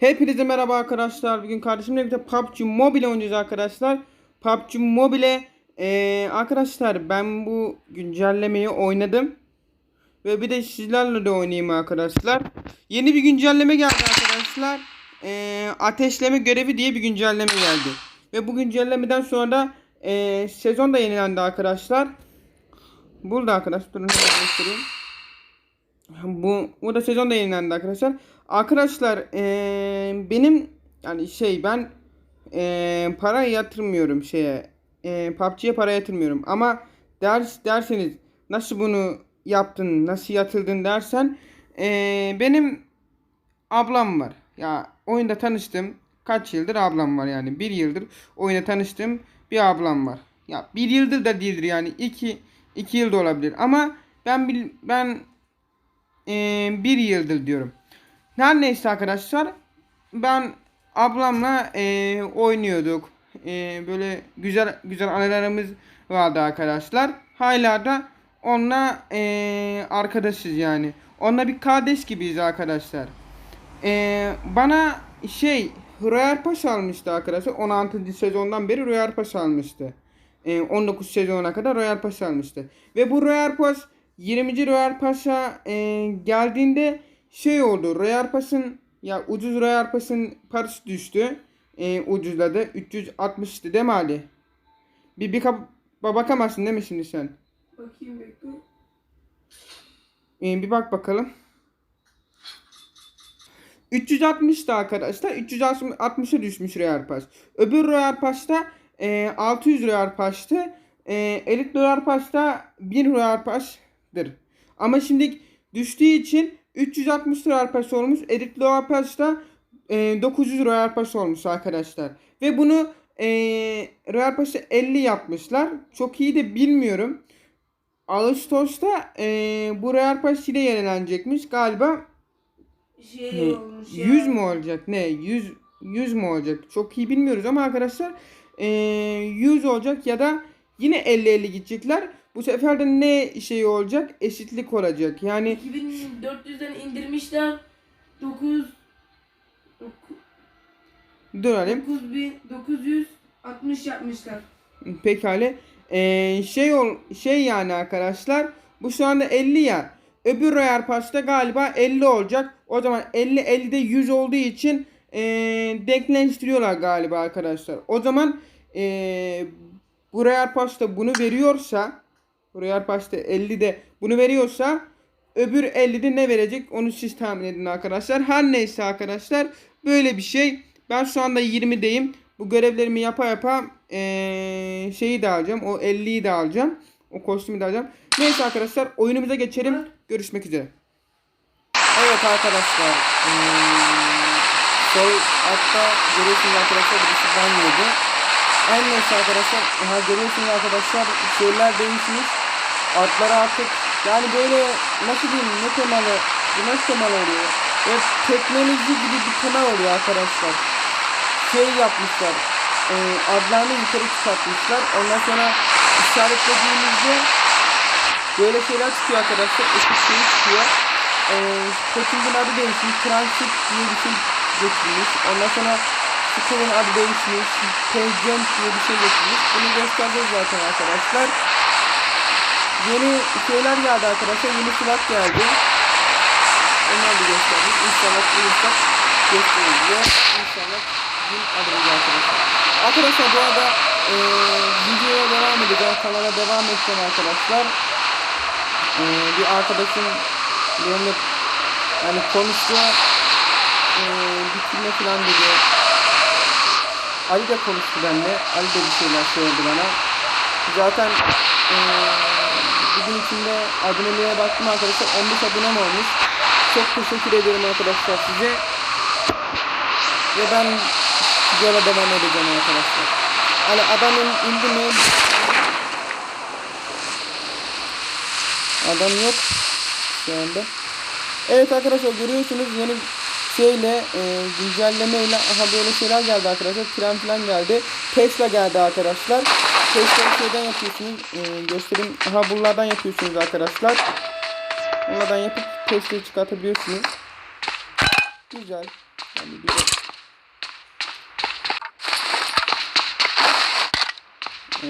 Hepinize merhaba arkadaşlar. Bugün kardeşimle birlikte PUBG Mobile oynayacağız arkadaşlar. PUBG Mobile eee, arkadaşlar ben bu güncellemeyi oynadım. Ve bir de sizlerle de oynayayım arkadaşlar. Yeni bir güncelleme geldi arkadaşlar. Eee, ateşleme görevi diye bir güncelleme geldi. Ve bu güncellemeden sonra da eee, sezon da yenilendi arkadaşlar. Burada arkadaşlar durun göstereyim. Bu bu da sezon da yayınlandı arkadaşlar. Arkadaşlar eee, benim yani şey ben eee para yatırmıyorum şeye. Eee PUBG'ye para yatırmıyorum ama ders derseniz nasıl bunu yaptın, nasıl yatırdın dersen eee, benim ablam var. Ya oyunda tanıştım. Kaç yıldır ablam var yani. Bir yıldır oyunda tanıştım. Bir ablam var. Ya bir yıldır da değildir yani. iki, iki yılda olabilir. Ama ben ben ee, bir yıldır diyorum. Her neyse arkadaşlar ben ablamla ee, oynuyorduk. Ee, böyle güzel güzel anılarımız vardı arkadaşlar. Hala da onunla ee, arkadaşız yani. Onunla bir kardeş gibiyiz arkadaşlar. Ee, bana şey Royal Pass almıştı arkadaşlar. 16. sezondan beri Royal Pass almıştı. Ee, 19 sezona kadar Royal Pass almıştı. Ve bu Royal Pass 20. Royal Pass'a e, geldiğinde şey oldu. Royal Pass'ın ya ucuz Royal Pass'ın parası düştü. E, ucuzladı. 360'tı değil mi Ali? Bir, bir kap- bakamazsın değil mi şimdi sen? Bakayım bekle. Ee, bir bak bakalım. 360'tı arkadaşlar. 360'a düşmüş Royal Pass. Öbür Royal Pass'ta e, 600 Royal Pass'tı. E, Elite Royal Pass'ta 1000 Royal Pass'tır. Ama şimdi düştüğü için 360 Royal Pass olmuş. Elite Royal Pass'ta e, 900 Royal Pass olmuş arkadaşlar. Ve bunu e, Royal Pass'ı 50 yapmışlar. Çok iyi de bilmiyorum. Ağustos'ta e, bu Royal Pass yine yenilenecekmiş. Galiba Şey ne, olmuş ya. 100 mü olacak? Ne? 100 100 mü olacak? Çok iyi bilmiyoruz ama arkadaşlar e, 100 olacak ya da yine 50-50 gidecekler. Bu sefer de ne şey olacak? Eşitlik olacak. Yani 2400'den indirmişler. 9 dur alayım. 9960 yapmışlar. Pekala. Ee, şey ol şey yani arkadaşlar bu şu anda 50 ya. Öbür Royal Pass'ta galiba 50 olacak. O zaman 50 50'de 100 olduğu için ee, denkleştiriyorlar galiba arkadaşlar. O zaman ee, bu Royal Pass'ta bunu veriyorsa Royal Pass'ta 50'de bunu veriyorsa öbür 50'de ne verecek onu siz tahmin edin arkadaşlar. Her neyse arkadaşlar böyle bir şey. Ben şu anda 20'deyim. Bu görevlerimi yapa yapa eee, şeyi de alacağım. O 50'yi de alacağım. O kostümü de alacağım. Neyse arkadaşlar oyunumuza geçelim. Görüşmek üzere. Evet arkadaşlar. sol altta görüyorsunuz arkadaşlar birisi ben yedi. En neyse arkadaşlar. Ha, görüyorsunuz arkadaşlar şeyler değişmiş. Atları artık yani böyle nasıl diyeyim ne temalı bu nasıl temalı oluyor? Ve teknoloji gibi bir tema oluyor arkadaşlar şey yapmışlar. E, adlarını yukarı çıkartmışlar. Ondan sonra işaretlediğimizde böyle şeyler çıkıyor arkadaşlar. Işık şeyi çıkıyor. E, Coaching'in adı değişmiş. Transit diye bir şey geçirmiş. Ondan sonra School'un adı değişmiş. Pagent diye bir şey geçirmiş. Bunu göstereceğiz zaten arkadaşlar. Yeni şeyler geldi arkadaşlar. Yeni silah geldi. Onlar da gösterdik. İnşallah bulursak göstereceğiz. İnşallah gün alırız arkadaşlar. Arkadaşlar bu arada eee videoya devam edeceğim. Kanala devam edeceğim arkadaşlar. Eee bir arkadaşım benimle yani konuştu. Eee bitirme falan dedi. Ali de konuştu benimle. Ali de bir şeyler söyledi bana. Zaten eee bugün içinde aboneliğe baktım arkadaşlar. 15 abonem olmuş. Çok teşekkür ederim arkadaşlar size. Ve ben yola devam edeceğim arkadaşlar. Hani adamın indi mi? Adam yok şu anda. Evet arkadaşlar görüyorsunuz yeni şeyle e, güncellemeyle aha böyle şeyler geldi arkadaşlar. Tren falan geldi. Tesla geldi arkadaşlar. Tesla'yı şeyden yapıyorsunuz. E, göstereyim. Aha bunlardan yapıyorsunuz arkadaşlar. Bunlardan yapıp Tesla'yı çıkartabiliyorsunuz. Güzel. Yani de... Ee,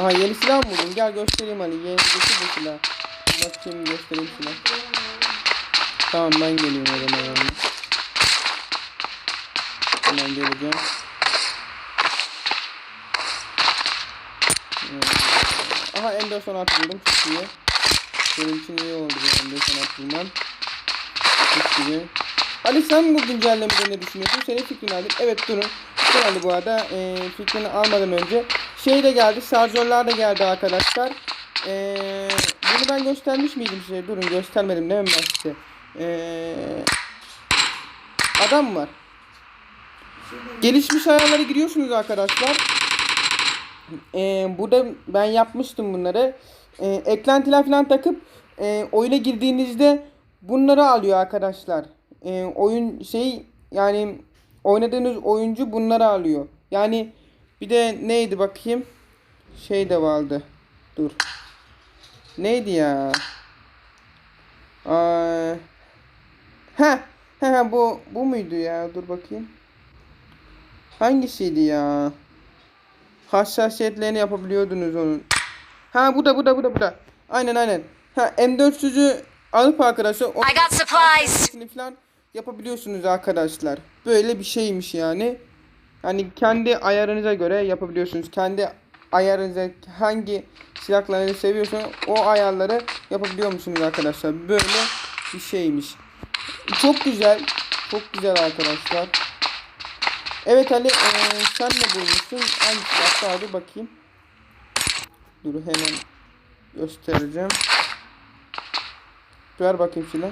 aha yeni silah mı buldun? Gel göstereyim Ali. Yeni getir bu silah. Bakayım göstereyim silah. Tamam ben geliyorum o zaman. Hemen geleceğim. Ee, Aha Ender sonat buldum. Çok iyi. Benim için iyi oldu bu Ender sonat bulmam. Çok iyi. Ali sen bu güncellemede ne düşünüyorsun? Senin fikrini aldık. Evet durun. Dur Ali bu arada e, fikrini almadan önce. Şey de geldi. Şarjörler de geldi arkadaşlar. E, bunu ben göstermiş miydim size? Durun göstermedim değil mi ben size? E, adam var. Gelişmiş ayarlara giriyorsunuz arkadaşlar. Ee, burada ben yapmıştım bunları. Ee, eklentiler falan takıp e, oyuna girdiğinizde bunları alıyor arkadaşlar. Ee, oyun şey yani oynadığınız oyuncu bunları alıyor. Yani bir de neydi bakayım? Şey de vardı. Dur. Neydi ya? Aa, ha, ha bu bu muydu ya? Dur bakayım. Hangisiydi ya? Hassasiyetlerini yapabiliyordunuz onun. Ha bu da bu da bu da bu da. Aynen aynen. Ha M400'ü alıp arkadaşlar onun I got supplies. falan yapabiliyorsunuz arkadaşlar. Böyle bir şeymiş yani. Hani kendi ayarınıza göre yapabiliyorsunuz. Kendi ayarınıza hangi silahlarını seviyorsanız o ayarları yapabiliyor musunuz arkadaşlar? Böyle bir şeymiş. Çok güzel. Çok güzel arkadaşlar. Evet Ali eee, sen ne bulmuşsun? Hangi silah vardı bakayım. Dur hemen göstereceğim. Ver bakayım silah.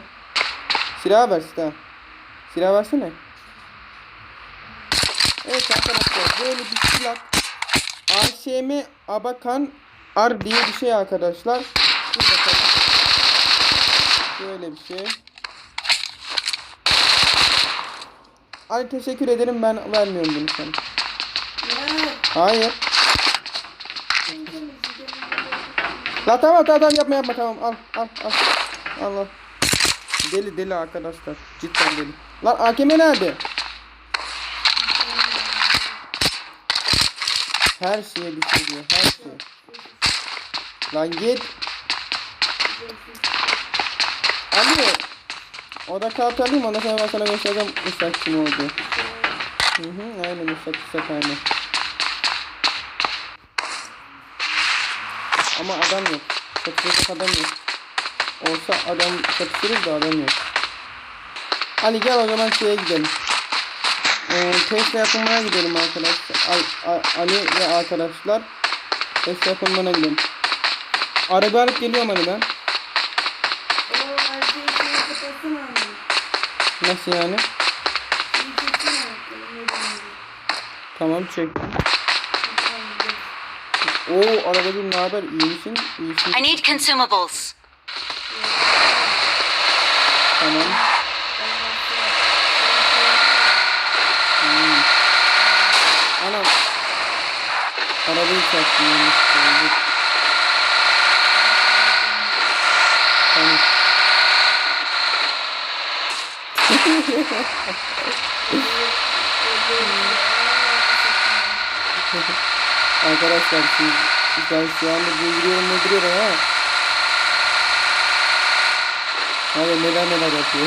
Silah ver silah. Silah versene. Evet arkadaşlar böyle bir silah. ASM Abakan R diye bir şey arkadaşlar. Böyle bir şey. Ali teşekkür ederim ben vermiyorum bunu sana. Hayır. La tamam tamam yapma yapma tamam al al al. Al. Deli deli arkadaşlar. Cidden deli. Lan AKM nerede? Her şeye bir şey diyor. Her şeye. Lan git. Ali. Oda kağıt alayım ondan sonra ben sana göstereceğim ıslak kim oldu. Hı hı aynen ıslak ıslak aynen. Ama adam yok. Çatışacak adam yok. Olsa adam çatışırız da adam yok. Hadi gel o zaman şeye gidelim. Ee, Tesla yapımına gidelim arkadaşlar. Ali ve arkadaşlar. Tesla yapımına gidelim. Araba alıp geliyorum hani ben. Nasıl yani? İyi. Tamam çek. Oo arabacım ne haber? İyi misin? İyisin. I need consumables. Tamam. Hmm. Anam. Arabayı çarptım yanlışlıkla. Dur. Tamam. Arkadaşlar siz ben şu anda güldürüyorum öldürüyorum ama Hadi neler neler yapıyor.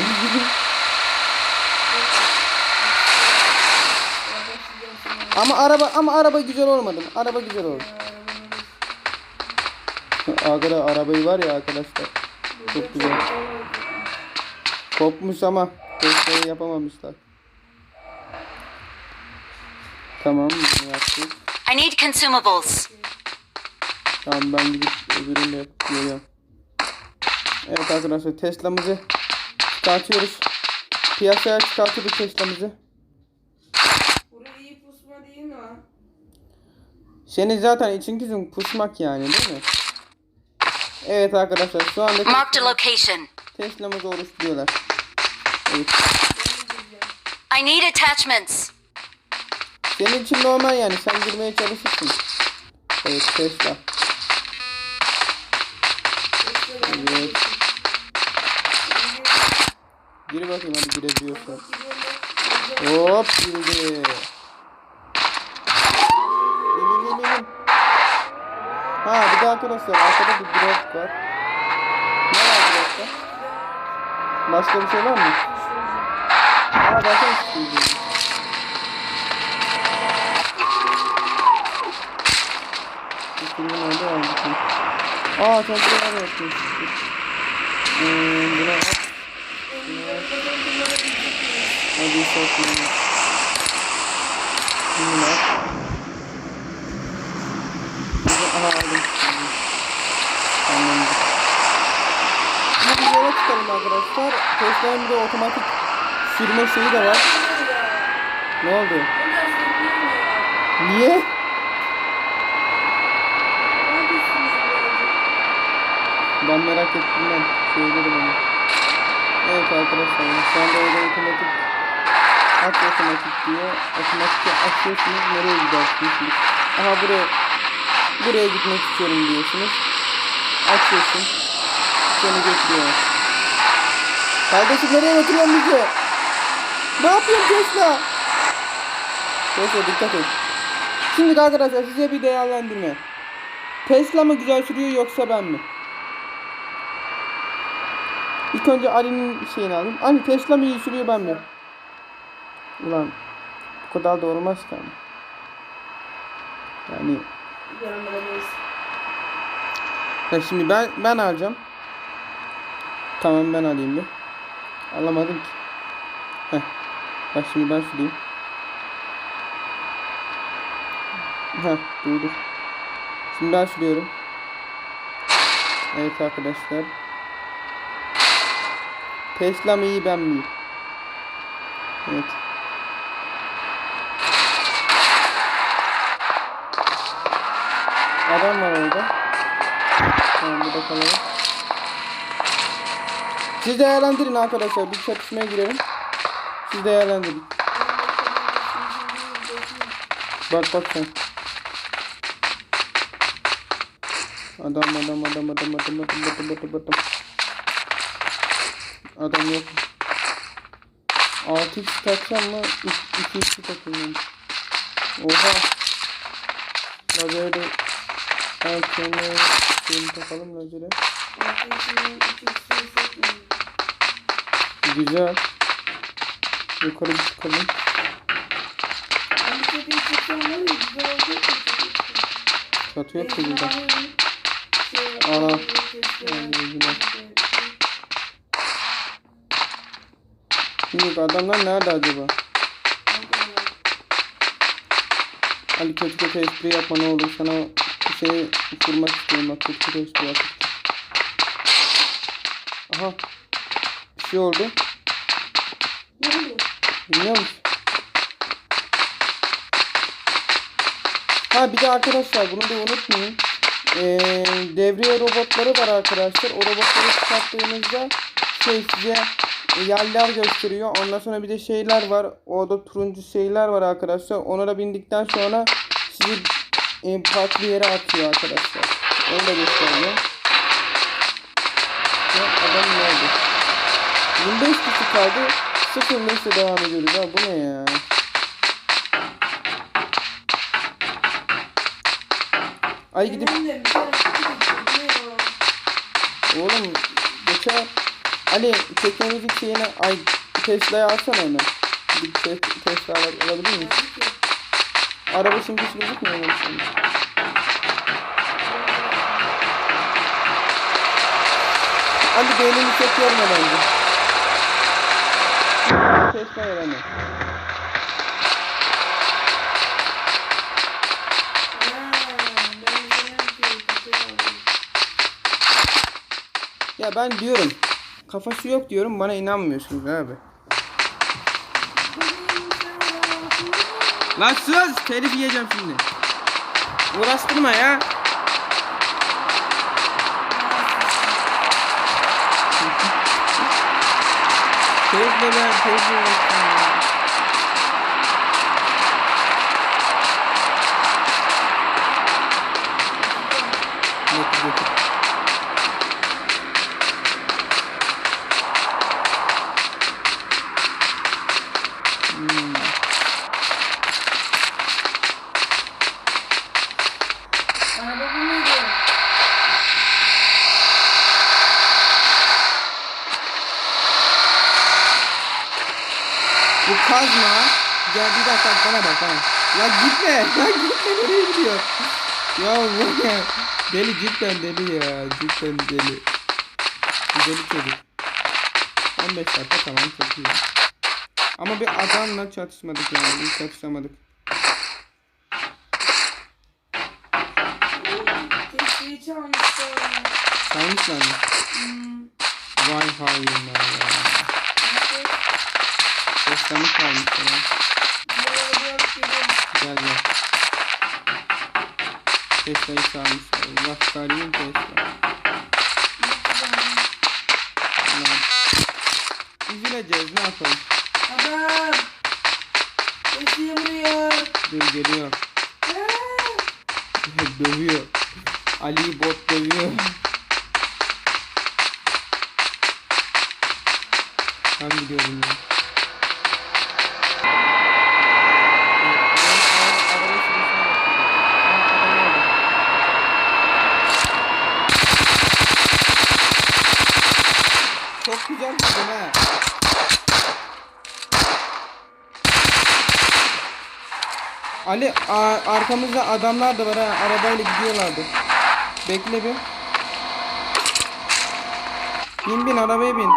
ama araba ama araba güzel olmadı mı? Araba güzel oldu. Arkada arabayı var ya arkadaşlar. Çok güzel. Kopmuş ama testleri yapamamışlar. Tamam yaptık. I need consumables. Tamam ben gidip öbürünü de geliyorum. Evet arkadaşlar Tesla'mızı çıkartıyoruz. Piyasaya çıkartıyoruz Tesla'mızı. Burası iyi pusma değil mi? Senin zaten için kızım pusmak yani değil mi? Evet arkadaşlar şu anda Marked a location. Tesla'mızı oluşturuyorlar. I need attachments. Senin için normal yani sen girmeye çalışırsın. Evet Tesla. Evet. Gir bakayım hadi girebiliyorsun. Giriyorum. Hop girdi. Ha bir de arkadaşlar arkada bir drop var. Ne var dropta? Başka bir şey var mı? Aa başka bir şey filmin orada var bakın. Aa çok güzel yapmış. Hmm, buna at. Hadi sokmayın. Bunu at. Aha aldım. Tamamdır. Şimdi bir yola çıkalım arkadaşlar. Tesla'nın bir de otomatik sürme şeyi de var. Ne oldu? Niye? Ben merak ettim ben. Söylerim onu. Evet arkadaşlar şu anda orada otomatik aç otomatik diyor. Otomatik açıyorsunuz nereye gidersiniz? Aha buraya buraya gitmek istiyorum diyorsunuz. Açıyorsun. Seni götürüyor. Kardeşim nereye götürüyorsun bizi? Ne yapıyorsun Tesla? Tesla dikkat et. Şimdi arkadaşlar size bir değerlendirme. Tesla mı güzel sürüyor yoksa ben mi? İlk önce Ali'nin şeyini alayım. Ali Tesla mı iyi sürüyor ben mi? Ulan bu kadar da olmaz ki. Yani ya şimdi ben ben alacağım. Tamam ben alayım bir. Alamadım ki. Heh. Bak şimdi ben süreyim. Heh dur dur. Şimdi ben sürüyorum. Evet arkadaşlar. Tesla mı iyi ben mi? Evet. Adam var orada. Tamam burada kalalım. Siz değerlendirin arkadaşlar. Bir çatışmaya girelim. Siz değerlendirin. Bak bak sen. Adam adam adam adam adam adam adam adam adam. Adam yok. 6x takacağım mı? 2x takayım ben. Oha. Lazeri şeyini takalım lazeri. Güzel. Yukarı bir çıkalım. Çatı yok ki burada. Ana. Şimdi adamlar nerede acaba? Ali kötü kötü espri yapma ne olur sana bir şey kurmak istiyorum bak kötü kötü espri yapıp. Aha. Şey oldu. Bilmiyor musun? Ha bir de arkadaşlar bunu da unutmayın. Ee, devriye robotları var arkadaşlar. O robotları çıkarttığınızda şey size yerler gösteriyor. Ondan sonra bir de şeyler var. Orada turuncu şeyler var arkadaşlar. Ona da bindikten sonra sizi e, farklı yere atıyor arkadaşlar. Onu da gösteriyor. Adam nerede? 25 kişi kaldı. 0 ile devam ediyoruz. Ha bu ne ya? Ay gidip oğlum geçer. Ali teknolojik şeyine ay Tesla'ya alsana onu. Bir te Tesla al- alabilir miyiz? Araba şimdi gözükmüyor mu şimdi? Ali beynini çok yorma bence. Tesla yani. Ya ben diyorum kafası yok diyorum bana inanmıyorsunuz abi. Lan sus telif yiyeceğim şimdi. Uğraştırma ya. There's no bad paper. Uh, bana bak bana. Ya gitme. Ya gitme nereye gidiyor? Ya bu ya. Deli cidden deli ya. Cidden deli. Deli çocuk. 15 dakika tamam çok iyi. Ama bir adamla çatışmadık yani. Hiç çatışamadık. Testiyi çalmışlar. Saymışlar mı? Vay hainler ya. Nerede? Seslerini kalmışlar ha. Buraya yok gibi. Gel gel. Tesla'yı. Allah kahretsin Tesla. Üzüleceğiz ne yapalım. Adam. Testiye vuruyor. Dur geliyor. Dövüyor. Ali bot dövüyor. Ben gidiyorum ya. Evet, ben araba- araba sürüsüne bakıyorum. Aa, adam orada. Çok güzel vurdun ha. Ali arkamızda adamlar da var ha. Arabayla gidiyorlardı. Bekle bir. Bin bin arabaya bin.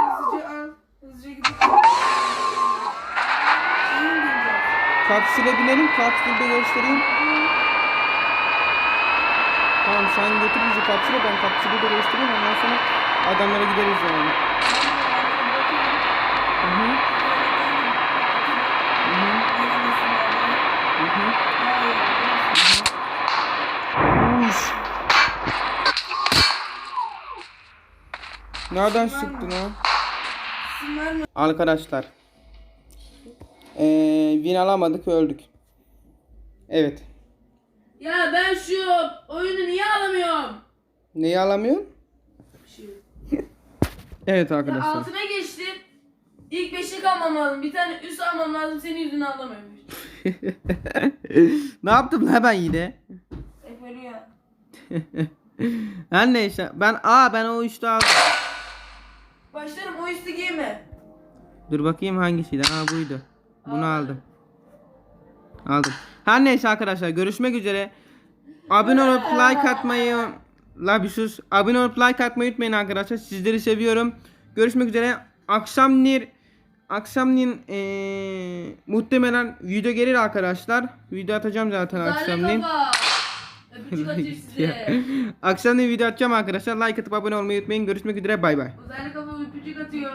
Kapsüle binelim. Kapsülde göstereyim. Tamam sen götür bizi kapsüle ben kapsülde de göstereyim ondan sonra adamlara gideriz yani. Hı hı. Hı hı. Hı hı. Uf. Nereden sıktın ha? Arkadaşlar. Ee, win alamadık öldük. Evet. Ya ben şu oyunu niye alamıyorum? Neyi alamıyorsun? Şu. Evet Ya arkadaşlar. altına geçtim. İlk beşlik almam lazım. Bir tane üst almam lazım. Senin yüzünden alamıyorum. ne yaptım la ben yine? Hep ya. Her neyse. Ben aa ben o üstü aldım. Başlarım o üstü giyme. Dur bakayım hangisiydi? Aa buydu. Bunu aldım. Aldım. Her neyse arkadaşlar görüşmek üzere. Abone olup like atmayı La bir sus. Abone olup like atmayı unutmayın arkadaşlar. Sizleri seviyorum. Görüşmek üzere. Akşamleyin Akşamleyin eee muhtemelen video gelir arkadaşlar. Video atacağım zaten Zare akşamleyin. atıyor size. akşamleyin video atacağım arkadaşlar. Like atıp abone olmayı unutmayın. Görüşmek üzere. Bay bay. Uzaylı kafa öpücük atıyor.